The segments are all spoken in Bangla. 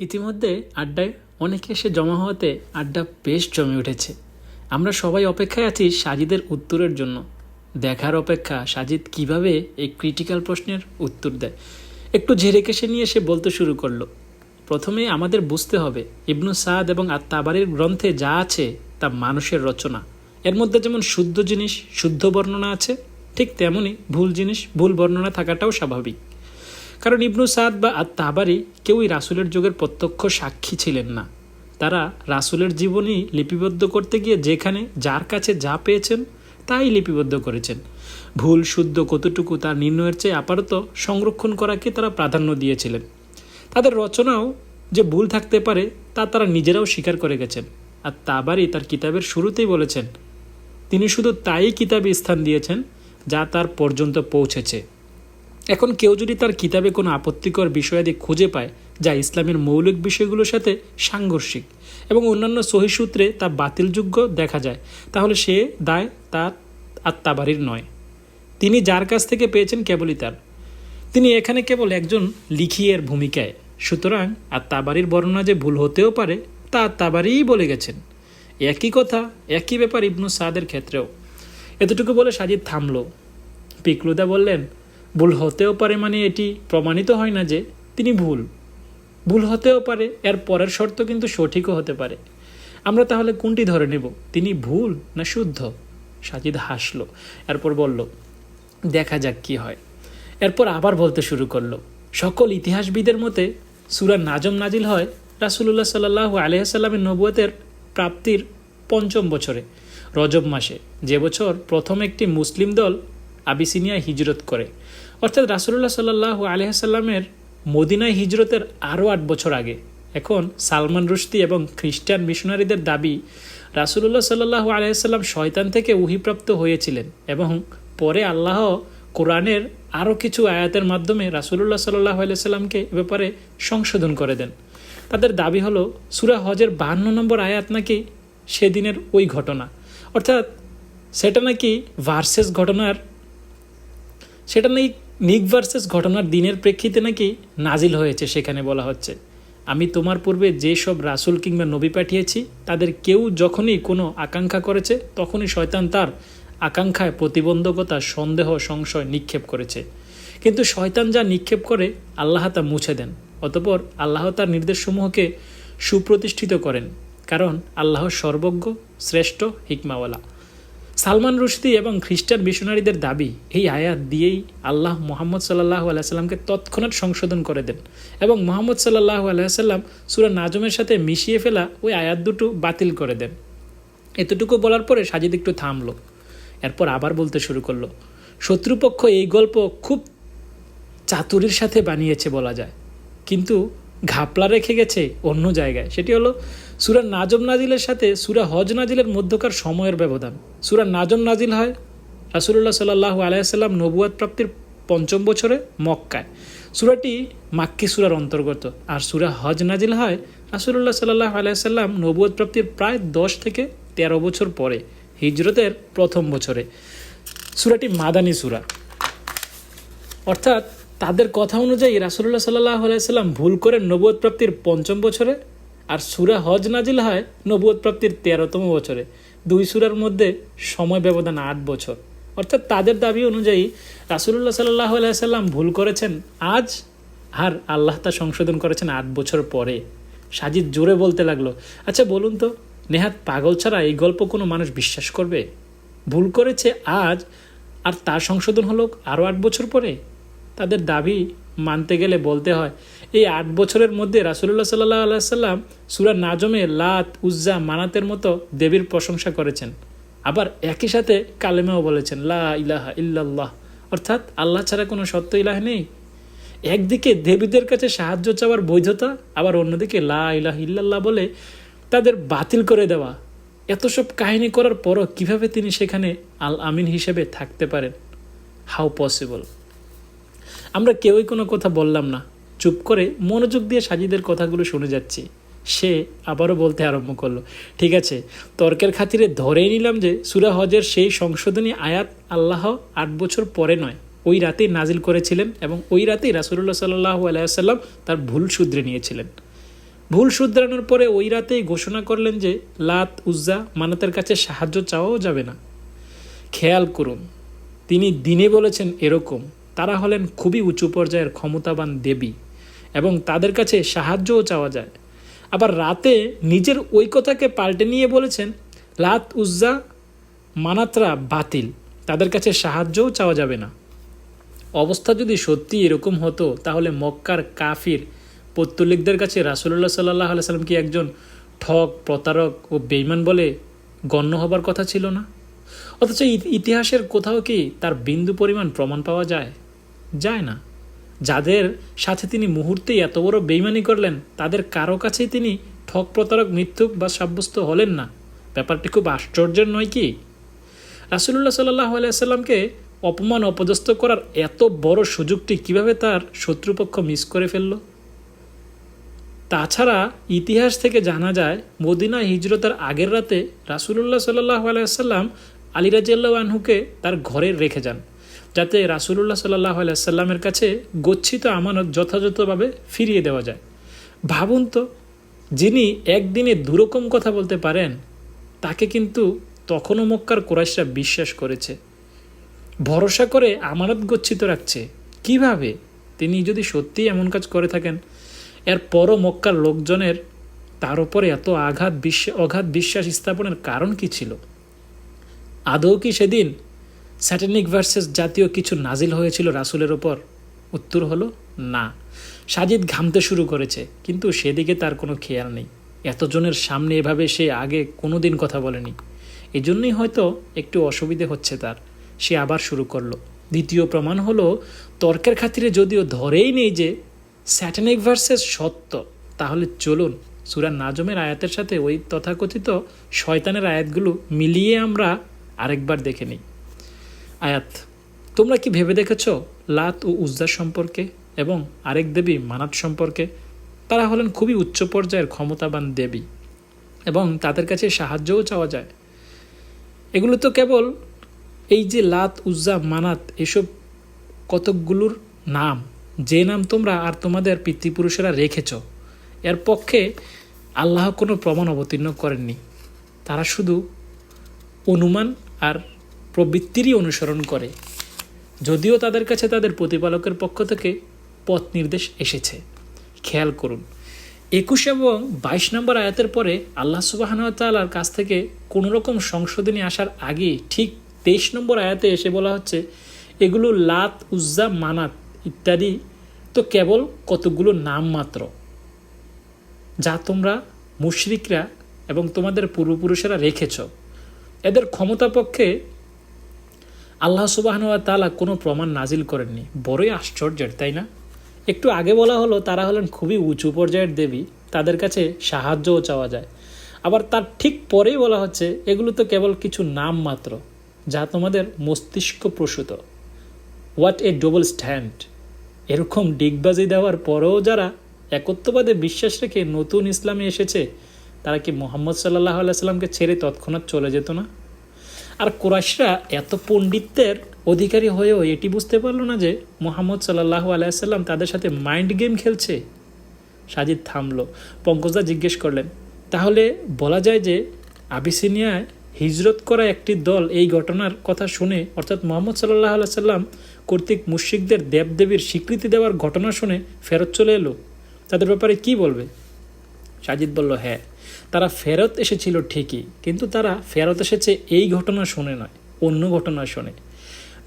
ইতিমধ্যে আড্ডায় অনেকে এসে জমা হওয়াতে আড্ডা বেশ জমে উঠেছে। আমরা সবাই অপেক্ষায় আছি সাজিদের উত্তরের জন্য। দেখার অপেক্ষা সাজিদ কীভাবে এই ক্রিটিক্যাল প্রশ্নের উত্তর দেয়? একটু ঝেড়ে কেসে নিয়ে সে বলতে শুরু করল। প্রথমে আমাদের বুঝতে হবে, ইবনু সাদ এবং আত্মাবাড়ির গ্রন্থে যা আছে তা মানুষের রচনা। এর মধ্যে যেমন শুদ্ধ জিনিস, শুদ্ধ বর্ণনা আছে, ঠিক তেমনই ভুল জিনিস, ভুল বর্ণনা থাকাটাও স্বাভাবিক। কারণ ইবনু সাদ বা আত তাবারি কেউই রাসুলের যুগের প্রত্যক্ষ সাক্ষী ছিলেন না। তারা রাসুলের জীবনী লিপিবদ্ধ করতে গিয়ে যেখানে যার কাছে যা পেয়েছেন, তাই লিপিবদ্ধ করেছেন। ভুল, শুদ্ধ কতটুকু তার নির্ণয়ের চেয়ে আপাতত সংরক্ষণ করাকে তারা প্রাধান্য দিয়েছিলেন। তাদের রচনাও যে ভুল থাকতে পারে, তা তারা নিজেরাও স্বীকার করে গেছেন। আর তাবারই তার কিতাবের শুরুতেই বলেছেন, তিনি শুধু তাই কিতাবে স্থান দিয়েছেন যা তার পর্যন্ত পৌঁছেছে। এখন কেউ যদি তার কিতাবে কোনো আপত্তিকর বিষয়াদি খুঁজে পায়, যা ইসলামের মৌলিক বিষয়গুলোর সাথে সাংঘর্ষিক এবং অন্যান্য সহিসূত্রে তা বাতিলযোগ্য দেখা যায়, তাহলে সে দায় তার আত্মাবাড়ির নয়। তিনি যার কাছ থেকে পেয়েছেন কেবলই তার। তিনি এখানে কেবল একজন লিখিয়ের ভূমিকায়। সুতরাং আত্মাবাড়ির বর্ণনা যে ভুল হতেও পারে, তা আত্মাবাড়িই বলে গেছেন। একই কথা, একই ব্যাপার ইবনু সাদের ক্ষেত্রেও। এতটুকু বলে সাজিদ থামল। পিকলুদা বললেন ভুল হতেও পারে মানে এটি প্রমাণিত হয় না যে তিনি ভুল। ভুল হতেও পারে, এর পরের শর্ত কিন্তু সঠিকও হতে পারে। আমরা তাহলে কোনটি ধরে নেব? তিনি ভুল না শুদ্ধ? সাজিদ হাসলো, এরপর বলল, দেখা যাক কি হয়। এরপর আবার বলতে শুরু করল, সকল ইতিহাসবিদের মতে সুরা নাজম নাজিল হয় রাসুলুল্লাহ সাল্লাহ আলহামের নবুয়তের প্রাপ্তির পঞ্চম বছরে, রজব মাসে। যে বছর প্রথম একটি মুসলিম দল আবিসিনিয়ায় হিজরত করে। অর্থাৎ রাসুলুল্লাহ সাল্লাহ আলহামের মদিনায় হিজরতের আরও আট বছর আগে। এখন সালমান রুশদি এবং খ্রিস্টান মিশনারিদের দাবি, রাসুলুল্লাহ সাল্লাহ আলহাম শয়তান থেকে উহিপ্রাপ্ত হয়েছিলেন এবং পরে আল্লাহ কোরআনের আরও কিছু আয়াতের মাধ্যমে রাসুলুল্লাহ সাল্লাহ আলাইসাল্লামকে এ ব্যাপারে সংশোধন করে দেন। তাদের দাবি হলো, সুরা হজের বাহান্ন নম্বর আয়াত নাকি সেদিনের ওই ঘটনা। অর্থাৎ সেটা নাকি ভার্সেস ঘটনার সেটা নাকি নিক ভার্সেস ঘটনার দিনের প্রেক্ষিতে নাকি নাজিল হয়েছে সেখানে বলা হচ্ছে। আমি তোমার পূর্বে যেসব রাসুল কিংবা নবী পাঠিয়েছি, তাদের কেউ যখনই কোনো আকাঙ্ক্ষা করেছে, তখনই শয়তান তার আকাঙ্ক্ষায় প্রতিবন্ধকতা, সন্দেহ, সংশয় নিক্ষেপ করেছে। কিন্তু শয়তান যা নিক্ষেপ করে, আল্লাহ তা মুছে দেন। অতপর আল্লাহ তার নির্দেশসমূহকে সুপ্রতিষ্ঠিত করেন, কারণ আল্লাহ সর্বজ্ঞ, শ্রেষ্ঠ, হিকমাওয়ালা। সালমান রুশদি এবং খ্রিস্টান মিশনারিদের দাবি, এই আয়াত দিয়েই আল্লাহ মোহাম্মদ সাল্লাহ আলাইসাল্লামকে তৎক্ষণাৎ সংশোধন করে দেন এবং মোহাম্মদ সাল্লাহ আলাইসাল্লাম সুরা নাজমের সাথে মিশিয়ে ফেলা ওই আয়াত দুটো বাতিল করে দেন। এতটুকু বলার পরে সাজিদ একটু থামলো, এরপর আবার বলতে শুরু করল, শত্রুপক্ষ এই গল্প খুব চাতুরির সাথে বানিয়েছে বলা যায়, কিন্তু ঘাপলা রেখে গেছে অন্য জায়গায়। সেটি হলো সুরা নাজম নাজিলের সাথে সুরা হজ নাজিলের মধ্যকার সময়ের ব্যবধান। সুরা নাজম নাজিল হয় রাসুল্লাহ সাল্লাহ আলাইসাল্লাম নবুয়াদ প্রাপ্তির পঞ্চম বছরে মক্কায়। সুরাটি মাক্কি সুরার অন্তর্গত। আর সুরা হজ নাজিল হয় রাসুল্লাহ সাল্লাহ আলাইসাল্লাম নবুয়াদ প্রাপ্তির প্রায় দশ থেকে তেরো বছর পরে, হিজরতের প্রথম বছরে। সুরাটি মাদানী সুরা। অর্থাৎ তাদের কথা অনুযায়ী রাসুল্লাহ সাল্লাহ আলাইসাল্লাম ভুল করে নবুয় প্রাপ্তির পঞ্চম বছরে আর সুরা হজ নাজিল হয় নবুয় প্রাপ্তির তেরোতম বছরে। দুই সুরার মধ্যে সময় ব্যবধান আট বছর। অর্থাৎ তাদের দাবি অনুযায়ী রাসুল্লাহ সাল্লাহ আলাইসাল্লাম ভুল করেছেন আজ, আর আল্লাহ তা সংশোধন করেছেন আট বছর পরে। সাজিদ জোরে বলতে লাগল আচ্ছা বলুন তো, নেহাত পাগল ছাড়া এই গল্প কোনো মানুষ বিশ্বাস করবে? ভুল করেছে আজ, আর তার সংশোধন হলো আরও আট বছর পরে? তাদের দাবি মানতে গেলে বলতে হয় এই আট বছরের মধ্যে রাসুল্লাহ সাল্লাহ আলাইসাল্লাম সুরা নাজমে লাত, উজ্জা, মানাতের মতো দেবীর প্রশংসা করেছেন। আবার একই সাথে কালেমাও বলেছেন, লা ইলাহা ইল্লাল্লাহ। অর্থাৎ আল্লাহ ছাড়া কোনো সত্য ইলাহ নেই। একদিকে দেবীদের কাছে সাহায্য চাওয়ার বৈধতা, আবার অন্যদিকে লা ইলাহ ইল্লাল্লাহ বলে তাদের বাতিল করে দেওয়া। এত সব কাহিনী করার পরও কীভাবে তিনি সেখানে আল আমিন হিসেবে থাকতে পারেন? How possible? আমরা কেউই কোনো কথা বললাম না। চুপ করে মনোযোগ দিয়ে সাজিদের কথাগুলো শুনে যাচ্ছি। সে আবারও বলতে আরম্ভ করল, ঠিক আছে, তর্কের খাতিরে ধরেই নিলাম যে সুরা হজের সেই সংশোধনী আয়াত আল্লাহ আট বছর পরে নয়, ওই রাতেই নাজিল করেছিলেন এবং ওই রাতেই রাসুল্লাহ সাল্লাহ আলাইসাল্লাম তার ভুল শুধরে নিয়েছিলেন। ভুল শুধরানোর পরে ওই রাতেই ঘোষণা করলেন যে লাত, উজ্জা, মানাতের কাছে সাহায্য চাওয়াও যাবে না। খেয়াল করুন, তিনি দিনে বলেছেন এরকম, তারা হলেন খুবই উঁচু পর্যায়ের ক্ষমতাবান দেবী। এবং তাদের কাছে সাহায্যও চাওয়া যায়। আবার রাতে নিজের কথাকে পাল্টে নিয়ে বলেছেন, লাত উজ্জা মানাতরা বাতিল, তাদের কাছে সাহায্যও চাওয়া যাবে না। অবস্থা যদি সত্যি এরকম হতো, তাহলে মক্কার কাফির পত্তলিকদের কাছে রাসুল্লাহ সাল্লাহ আলাইসাল্লাম কি একজন ঠক প্রতারক ও বেইমান বলে গণ্য হবার কথা ছিল না? অথচ ইতিহাসের কোথাও কি তার বিন্দু পরিমাণ প্রমাণ পাওয়া যায়? যায় না। যাদের সাথে তিনি মুহূর্তেই এত বড় বেইমানি করলেন, তাদের কারও কাছেই তিনি ঠক প্রতারক, মিথ্যুক বা সাব্যস্ত হলেন না। ব্যাপারটি খুব আশ্চর্যের নয় কি? রাসুল্লাহ সাল্লাহ আলাইসাল্লামকে অপমান, অপদস্থ করার এত বড় সুযোগটি কীভাবে তার শত্রুপক্ষ মিস করে ফেলল? তাছাড়া ইতিহাস থেকে জানা যায়, মদিনা হিজরতের আগের রাতে রাসুলুল্লাহ সাল্লাহ আলাইসাল্লাম আলী রাজিয়াল্লাহ আনহুকে তার ঘরে রেখে যান। যাতে রাসুলুল্লাহ সাল্লাহ আলাইসাল্লামের কাছে গচ্ছিত আমানত যথাযথভাবে ফিরিয়ে দেওয়া যায়। ভাবুন তো, যিনি একদিনে দুরকম কথা বলতে পারেন, তাকে কিন্তু তখনও মক্কার কোরাইশরা বিশ্বাস করেছে। ভরসা করে আমানত গচ্ছিত রাখছে। কীভাবে? তিনি যদি সত্যিই এমন কাজ করে থাকেন এর পরও মক্কার লোকজনের তার উপরে এত আঘাত, বিশ্ব, অঘাত বিশ্বাস স্থাপনের কারণ কি ছিল? আদৌ কি সেদিন স্যাটেনিক ভার্সেস জাতীয় কিছু নাজিল হয়েছিল রাসুলের ওপর উত্তর হলো, না। সাজিদ ঘামতে শুরু করেছে, কিন্তু সেদিকে তার কোনো খেয়াল নেই। এতজনের সামনে এভাবে সে আগে কোনো দিন কথা বলেনি। এজন্যই হয়তো একটু অসুবিধে হচ্ছে তার। সে আবার শুরু করল। দ্বিতীয় প্রমাণ হলো, তর্কের খাতিরে যদিও ধরেই নেই যে স্যাটেনিক ভার্সেস সত্য, তাহলে চলুন সুরা নাজমের আয়াতের সাথে ওই তথাকথিত শয়তানের আয়াতগুলো মিলিয়ে আমরা আরেকবার দেখে নিই। আয়াত। তোমরা কি ভেবে দেখেছ লাত ও উজ্জা সম্পর্কে এবং আরেক দেবী মানাত সম্পর্কে? তারা হলেন খুবই উচ্চ পর্যায়ের ক্ষমতাবান দেবী এবং তাদের কাছে সাহায্যও চাওয়া যায়। এগুলো তো কেবল এই যে লাত, উজ্জা, মানাত, এসব কতকগুলোর নাম, যে নাম তোমরা আর তোমাদের পিতৃপুরুষেরা রেখেছ, এর পক্ষে আল্লাহ কোনো প্রমাণ অবতীর্ণ করেননি। তারা শুধু অনুমান আর প্রবৃত্তিরই অনুসরণ করে। যদিও তাদের কাছে তাদের প্রতিপালকের পক্ষ থেকে পথ নির্দেশ এসেছে। খেয়াল করুন, একুশ এবং বাইশ নম্বর আয়াতের পরে আল্লাহ সুবাহানুতালার কাছ থেকে কোনো রকম সংশোধনী আসার আগে ঠিক তেইশ নম্বর আয়াতে এসে বলা হচ্ছে, এগুলো লাত, উজ্জা, মানাত ইত্যাদি তো কেবল কতগুলো নাম মাত্র। যা তোমরা মুশরিকরা এবং তোমাদের পূর্বপুরুষেরা রেখেছ। এদের ক্ষমতা পক্ষে আল্লাহ সুবাহনুয়া তালা কোনো প্রমাণ নাজিল করেননি। বড়ই আশ্চর্যের, তাই না? একটু আগে বলা হলো, তারা হলেন খুবই উঁচু পর্যায়ের দেবী, তাদের কাছে সাহায্যও চাওয়া যায়। আবার তার ঠিক পরেই বলা হচ্ছে, এগুলো তো কেবল কিছু নাম মাত্র, যা তোমাদের মস্তিষ্ক প্রসূত। হোয়াট এ ডবল স্ট্যান্ড এরকম ডিগবাজি দেওয়ার পরেও যারা একত্ববাদে বিশ্বাস রেখে নতুন ইসলামে এসেছে, তারা কি মোহাম্মদ সাল্লাহ আলাইসাল্লামকে ছেড়ে তৎক্ষণাৎ চলে যেত না? আর কোরাইশরা এত পণ্ডিত্যের অধিকারী হয়েও এটি বুঝতে পারল না যে মোহাম্মদ সাল্লাহ আলাইসাল্লাম তাদের সাথে মাইন্ড গেম খেলছে। সাজিদ থামলো। পঙ্কজদা জিজ্ঞেস করলেন, তাহলে বলা যায় যে আবিসিনিয়ায় হিজরত করা একটি দল এই ঘটনার কথা শুনে, অর্থাৎ মোহাম্মদ সাল্লাহ আলাইসাল্লাম কর্তৃক মুশিকদের দেবদেবীর স্বীকৃতি দেওয়ার ঘটনা শুনে ফেরত চলে এলো। তাদের ব্যাপারে কি বলবে? সাজিদ বলল হ্যাঁ তারা ফেরত এসেছিল ঠিকই, কিন্তু তারা ফেরত এসেছে এই ঘটনা শুনে নয়, অন্য ঘটনা শুনে।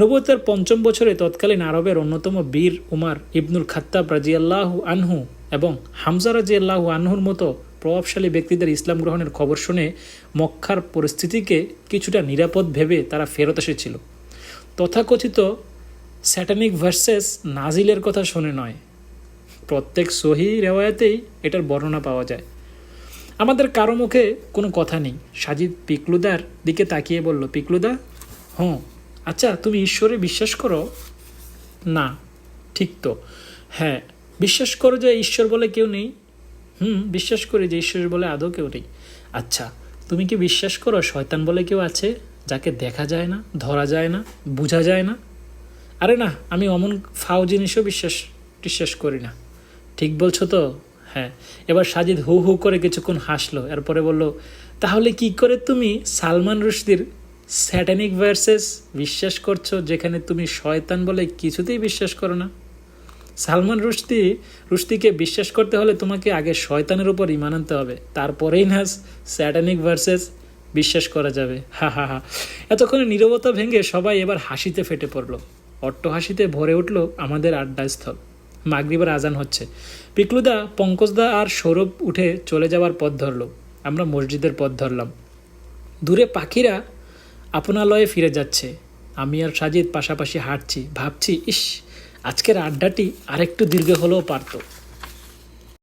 নবতের পঞ্চম বছরে তৎকালীন আরবের অন্যতম বীর উমার ইবনুল খাত্তাব রাজিয়াল্লাহু আনহু এবং হামজা রাজিয়াল্লাহু আনহুর মতো প্রভাবশালী ব্যক্তিদের ইসলাম গ্রহণের খবর শুনে মক্কার পরিস্থিতিকে কিছুটা নিরাপদ ভেবে তারা ফেরত এসেছিল। তথাকথিত স্যাটানিক ভার্সেস নাজিলের কথা শুনে নয়। প্রত্যেক সহি রেওয়ায়তেই এটার বর্ণনা পাওয়া যায়। আমাদের কারও মুখে কোনো কথা নেই। সাজিদ পিকলুদার দিকে তাকিয়ে বলল, পিকলুদা? হ্যাঁ। আচ্ছা তুমি ঈশ্বরে বিশ্বাস করো? না। ঠিক তো। হ্যাঁ। বিশ্বাস করো যে ঈশ্বর বলে কেউ নেই? হুম, বিশ্বাস করি যে ঈশ্বর বলে আদৌ কেউ নেই। আচ্ছা তুমি কি বিশ্বাস করো শয়তান বলে কেউ আছে, যাকে দেখা যায় না, ধরা যায় না, বোঝা যায় না? আরে না, আমি অমন ফাও জিনিসও বিশ্বাস বিশ্বাস করি না। ঠিক বলছো তো? হ্যাঁ এবার সাজিদ হু হু করে কিছুক্ষণ হাসলো, এরপরে বলল, তাহলে কি করে তুমি সালমান রুশদির স্যাটানিক ভার্সেস বিশ্বাস করছ যেখানে তুমি শয়তান বলে কিছুতেই বিশ্বাস করো না? সালমান রুশদি, রুশদিকে বিশ্বাস করতে হলে তোমাকে আগে শয়তানের উপর ইমান আনতে হবে, তারপরেই না স্যাটানিক ভার্সেস বিশ্বাস করা যাবে। হা হা হা। এতক্ষণে নীরবতা ভেঙে সবাই এবার হাসিতে ফেটে পড়ল। অট্ট হাসিতে ভরে উঠল আমাদের আড্ডাস্থল। মাগরিবার আজান হচ্ছে। পিকলুদা, পঙ্কজদা আর সৌরভ উঠে চলে যাওয়ার পথ ধরল। আমরা মসজিদের পথ ধরলাম। দূরে পাখিরা আপনালয়ে ফিরে যাচ্ছে। আমি আর সাজিদ পাশাপাশি হাঁটছি, ভাবছি, ইস, আজকের আড্ডাটি আরেকটু দীর্ঘ হলেও পারতো।